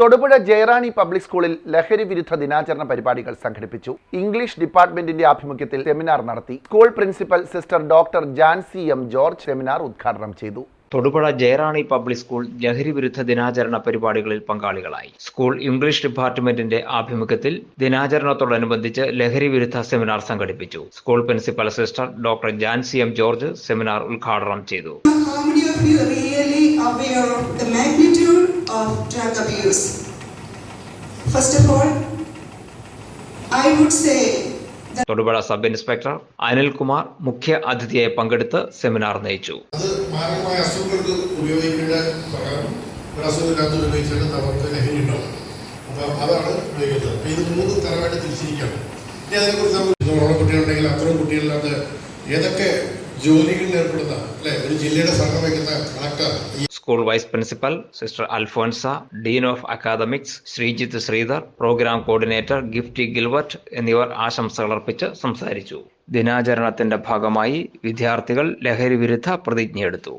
Thodupuzha Jayarani public സ്കൂളിൽ ലഹരി വിരുദ്ധ ദിനാചരണ പരിപാടികൾ സംഘടിപ്പിച്ചു. ഇംഗ്ലീഷ് ഡിപ്പാർട്ട്മെന്റിന്റെ ആഭിമുഖ്യത്തിൽ സെമിനാർ നടത്തി. School principal sister doctor Jancy M George seminar ഉദ്ഘാടനം ചെയ്തു. തൊടുപുഴ ജയറാണി പബ്ലിക് സ്കൂൾ ലഹരി വിരുദ്ധ ദിനാചരണ പരിപാടികളിൽ പങ്കാളികളായി. സ്കൂൾ ഇംഗ്ലീഷ് ഡിപ്പാർട്ട്മെന്റിന്റെ ആഭിമുഖ്യത്തിൽ ദിനാചരണത്തോടനുബന്ധിച്ച് ലഹരി വിരുദ്ധ സെമിനാർ സംഘടിപ്പിച്ചു. School principal sister doctor Jancy M George seminar ഉദ്ഘാടനം ചെയ്തു. Of drug abuse? First of all, I would say Thodupuzha sub inspector Anilkumar മുഖ്യ അതിഥിയായി പങ്കെടുത്ത് സെമിനാർ നയിച്ചു. അത് മാരകമായ അസുഖങ്ങൾക്ക് ഉപയോഗിക്കേണ്ട ഒരു അസുഖമില്ലാത്ത ഉപയോഗിച്ചിട്ട് നമുക്ക് ലഹരി ഉണ്ടാവും അപ്പോൾ അതാണ് ഉപയോഗിക്കുന്നത്. അപ്പോൾ ഇത് മൂന്ന് തരമായിട്ട് തിരിച്ചിരിക്കണം ഇനി അതിനെക്കുറിച്ച് നമുക്ക് നൂറോളം കുട്ടികളുണ്ടെങ്കിൽ അത്രയും കുട്ടികളിനകത്ത് ഏതൊക്കെ ജോലികളിൽ ഏർപ്പെടുന്ന അല്ലെ? ഒരു ജില്ലയുടെ ഭരണം വയ്ക്കുന്ന collector school vice principal sister Alphonsa dean of academics Sreejith Sreedhar programme coordinator Gifty ഗിൽവർട്ട് എന്നിവർ ആശംസകൾ അർപ്പിച്ച് സംസാരിച്ചു. ദിനാചരണത്തിന്റെ ഭാഗമായി വിദ്യാർത്ഥികൾ ലഹരി വിരുദ്ധ പ്രതിജ്ഞയെടുത്തു.